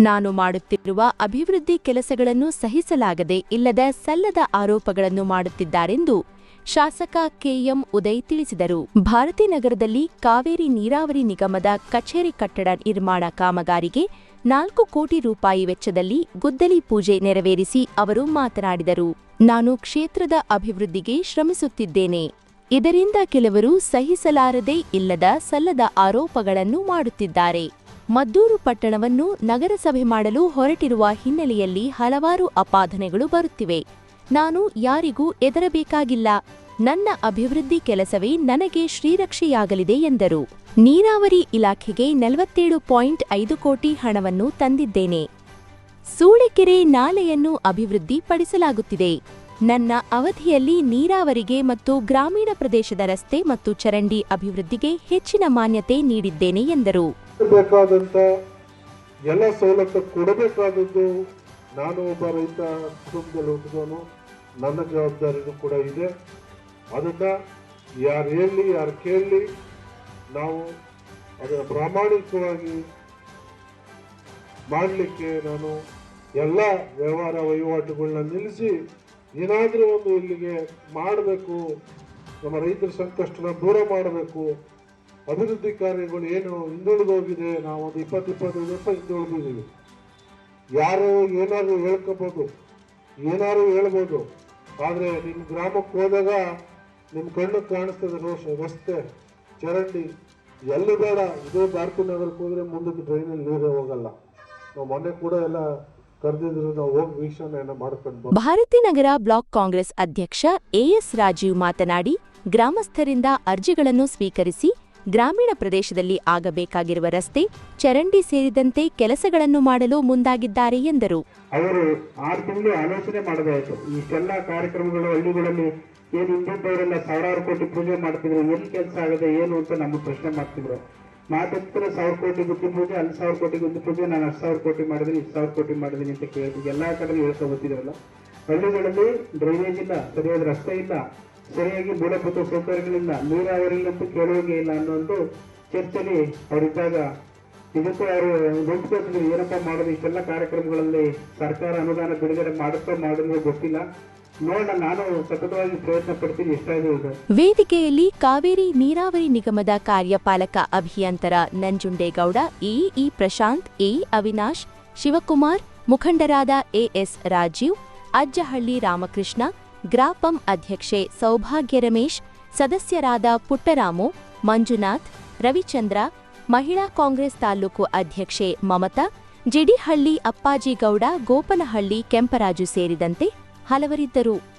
ನಾನು ಮಾಡುತ್ತಿರುವ ಅಭಿವೃದ್ಧಿ ಕೆಲಸಗಳನ್ನು ಸಹಿಸಲಾಗದೆ ಇಲ್ಲದ ಸಲ್ಲದ ಆರೋಪಗಳನ್ನು ಮಾಡುತ್ತಿದ್ದಾರೆಂದು ಶಾಸಕ ಕೆಎಂ ಉದಯ್ ತಿಳಿಸಿದರು. ಭಾರತೀನಗರದಲ್ಲಿ ಕಾವೇರಿ ನೀರಾವರಿ ನಿಗಮದ ಕಚೇರಿ ಕಟ್ಟಡ ನಿರ್ಮಾಣ ಕಾಮಗಾರಿಗೆ ನಾಲ್ಕು ಕೋಟಿ ರೂಪಾಯಿ ವೆಚ್ಚದಲ್ಲಿ ಗುದ್ದಲಿ ಪೂಜೆ ನೆರವೇರಿಸಿ ಅವರು ಮಾತನಾಡಿದರು. ನಾನು ಕ್ಷೇತ್ರದ ಅಭಿವೃದ್ಧಿಗೆ ಶ್ರಮಿಸುತ್ತಿದ್ದೇನೆ. ಇದರಿಂದ ಕೆಲವರು ಸಹಿಸಲಾರದೇ ಇಲ್ಲದ ಸಲ್ಲದ ಆರೋಪಗಳನ್ನು ಮಾಡುತ್ತಿದ್ದಾರೆ. ಮದ್ದೂರು ಪಟ್ಟಣವನ್ನು ನಗರಸಭೆ ಮಾಡಲು ಹೊರಟಿರುವ ಹಿನ್ನೆಲೆಯಲ್ಲಿ ಹಲವಾರು ಅಪಾದನೆಗಳು ಬರುತ್ತಿವೆ. ನಾನು ಯಾರಿಗೂ ಎದರಬೇಕಾಗಿಲ್ಲ ನನ್ನ ಅಭಿವೃದ್ಧಿ ಕೆಲಸವೇ ನನಗೆ ಶ್ರೀರಕ್ಷೆಯಾಗಲಿದೆ ಎಂದರು. ನೀರಾವರಿ ಇಲಾಖೆಗೆ ನಲವತ್ತೇಳು ಪಾಯಿಂಟ್ ಐದು ಕೋಟಿ ಹಣವನ್ನು ತಂದಿದ್ದೇನೆ. ಸೂಳೆಕೆರೆ ನಾಲೆಯನ್ನು ಅಭಿವೃದ್ಧಿಪಡಿಸಲಾಗುತ್ತಿದೆ. ನನ್ನ ಅವಧಿಯಲ್ಲಿ ನೀರಾವರಿಗೆ ಮತ್ತು ಗ್ರಾಮೀಣ ಪ್ರದೇಶದ ರಸ್ತೆ ಮತ್ತು ಚರಂಡಿ ಅಭಿವೃದ್ಧಿಗೆ ಹೆಚ್ಚಿನ ಮಾನ್ಯತೆ ನೀಡಿದ್ದೇನೆ ಎಂದರು. ಬೇಕಾದಂತ ಎಲ್ಲ ಸವಲತ್ತು ಕೊಡಬೇಕಾದದ್ದು ನಾನು ಒಬ್ಬ ರೈತ ಕುಟುಂಬದಲ್ಲಿ ಹುಟ್ಟಿದವನು. ನನ್ನ ಜವಾಬ್ದಾರಿನೂ ಕೂಡ ಇದೆ. ಅದನ್ನು ಯಾರು ಹೇಳಲಿ ಯಾರು ಕೇಳಲಿ ನಾವು ಅದರ ಪ್ರಾಮಾಣಿಕವಾಗಿ ಮಾಡಲಿಕ್ಕೆ ನಾನು ಎಲ್ಲ ವ್ಯವಹಾರ ವಹಿವಾಟುಗಳನ್ನ ನಿಲ್ಲಿಸಿ ಏನಾದರೂ ಒಂದು ಇಲ್ಲಿಗೆ ಮಾಡಬೇಕು, ನಮ್ಮ ರೈತರ ಸಂಕಷ್ಟನ ದೂರ ಮಾಡಬೇಕು ಅಭಿವೃದ್ಧಿ ಕಾರ್ಯಗಳು ಏನು ಹಿಂದುಳಿದೋಗಿದೆ ನಾವು ಒಂದು ಇಪ್ಪತ್ತು ಇಪ್ಪತ್ತೈದು ವರ್ಷ ಹಿಂದುಳಿದಿದ್ದೀವಿ ಯಾರು ಏನಾದರೂ ಹೇಳ್ಕೋಬೋದು, ಏನಾದ್ರು ಹೇಳ್ಬೋದು. ಆದರೆ ನಿಮ್ಮ ಗ್ರಾಮಕ್ಕೆ ಹೋದಾಗ ನಿಮ್ಮ ಕಣ್ಣು ಕಾಣಿಸ್ತದೆ ರೋಷ, ರಸ್ತೆ, ಚರಂಡಿ, ಎಲ್ಲಿ ಬೇಡ, ಇದೇ ಭಾರತಿ ನಗರಕ್ಕೆ ಹೋದರೆ ಮುಂದಕ್ಕೆ ಡ್ರೈನಲ್ಲಿ ನೀರು ಹೋಗಲ್ಲ. ನಾವು ಮೊನ್ನೆ ಕೂಡ ಎಲ್ಲ. ಭಾರತೀನಗರ ಬ್ಲಾಕ್ ಕಾಂಗ್ರೆಸ್ ಅಧ್ಯಕ್ಷ ಎಎಸ್ ರಾಜೀವ್ ಮಾತನಾಡಿ, ಗ್ರಾಮಸ್ಥರಿಂದ ಅರ್ಜಿಗಳನ್ನು ಸ್ವೀಕರಿಸಿ ಗ್ರಾಮೀಣ ಪ್ರದೇಶದಲ್ಲಿ ಆಗಬೇಕಾಗಿರುವ ರಸ್ತೆ, ಚರಂಡಿ ಸೇರಿದಂತೆ ಕೆಲಸಗಳನ್ನು ಮಾಡಲು ಮುಂದಾಗಿದ್ದಾರೆ ಎಂದರು. ಅವರು ಆರು ತಿಂಗಳು ಆಲೋಚನೆ ಮಾಡಬೇಕು. ಇಷ್ಟೆಲ್ಲ ಕಾರ್ಯಕ್ರಮಗಳು, ಹಳ್ಳಿಗಳಲ್ಲಿ ಏನು ಹಿಂದಿದ್ದವರೆಲ್ಲ ಸಾವಿರಾರು ಕೋಟಿ ಪೂಜೆ ಮಾಡ್ತಿದ್ರು. ಎಲ್ಲಿ ಕೆಲಸ ಆಗದೆ ಏನು ಅಂತ ನಮ್ಗೆ ಪ್ರಶ್ನೆ ಮಾಡ್ತಿದ್ರು. ಮಾತಾಡ್ತಾರೆ ಸಾವಿರ ಕೋಟಿ ಗುತ್ತಿ ಪೂಜೆ, ಅಲ್ಲಿ ಸಾವಿರ ಕೋಟಿ ಗುತ್ತಿ ಪೂಜೆ, ನಾನು ಹತ್ತು ಸಾವಿರ ಕೋಟಿ ಮಾಡಿದ್ದೀನಿ ಇಷ್ಟು ಸಾವಿರ ಕೋಟಿ ಮಾಡಿದ್ದೀನಿ ಅಂತ ಕೇಳ್ತೀವಿ ಎಲ್ಲ ಕಡೆ ಹೇಳ್ತಾ ಗೊತ್ತಿದ್ರಲ್ಲ ಹಳ್ಳಿಗಳಲ್ಲಿ ಡ್ರೈನೇಜ್ ಇಲ್ಲ, ಸರಿಯಾದ ರಸ್ತೆ ಇಲ್ಲ. ಸರಿಯಾಗಿ ಮೂಲಭೂತ ಸೌಕರ್ಯಗಳಿಲ್ಲ ನೀರಾವರಿಲ್ಲಂತೂ ಕೇಳೋಕೆ ಇಲ್ಲ ಅನ್ನೋ ಚರ್ಚೆಲಿ ಅವರಿದ್ದಾಗ ಇದಕ್ಕೂ ಅವರು ಕೊಟ್ಟಿದ್ರು ಏನಪ್ಪ ಮಾಡೋದು, ಇಷ್ಟೆಲ್ಲ ಕಾರ್ಯಕ್ರಮಗಳಲ್ಲಿ ಸರ್ಕಾರ ಅನುದಾನ ಬಿಡುಗಡೆ ಮಾಡುತ್ತೋ ಮಾಡೋದು ಗೊತ್ತಿಲ್ಲ. ವೇದಿಕೆಯಲ್ಲಿ ಕಾವೇರಿ ನೀರಾವರಿ ನಿಗಮದ ಕಾರ್ಯಪಾಲಕ ಅಭಿಯಂತರ ನಂಜುಂಡೇಗೌಡ ಇಇ ಪ್ರಶಾಂತ್, ಎ ಅವಿನಾಶ್, ಶಿವಕುಮಾರ್, ಮುಖಂಡರಾದ ಎಎಸ್ ರಾಜೀವ್, ಅಜ್ಜಹಳ್ಳಿ ರಾಮಕೃಷ್ಣ ಗ್ರಾಪಂ ಅಧ್ಯಕ್ಷೆ ಸೌಭಾಗ್ಯ ರಮೇಶ್, ಸದಸ್ಯರಾದ ಪುಟ್ಟರಾಮು, ಮಂಜುನಾಥ್, ರವಿಚಂದ್ರ, ಮಹಿಳಾ ಕಾಂಗ್ರೆಸ್ ತಾಲೂಕು ಅಧ್ಯಕ್ಷೆ ಮಮತಾ, ಜಿಡಿಹಳ್ಳಿ ಅಪ್ಪಾಜಿಗೌಡ, ಗೋಪನಹಳ್ಳಿ ಕೆಂಪರಾಜು ಸೇರಿದಂತೆ ಹಲವರಿದ್ದರು.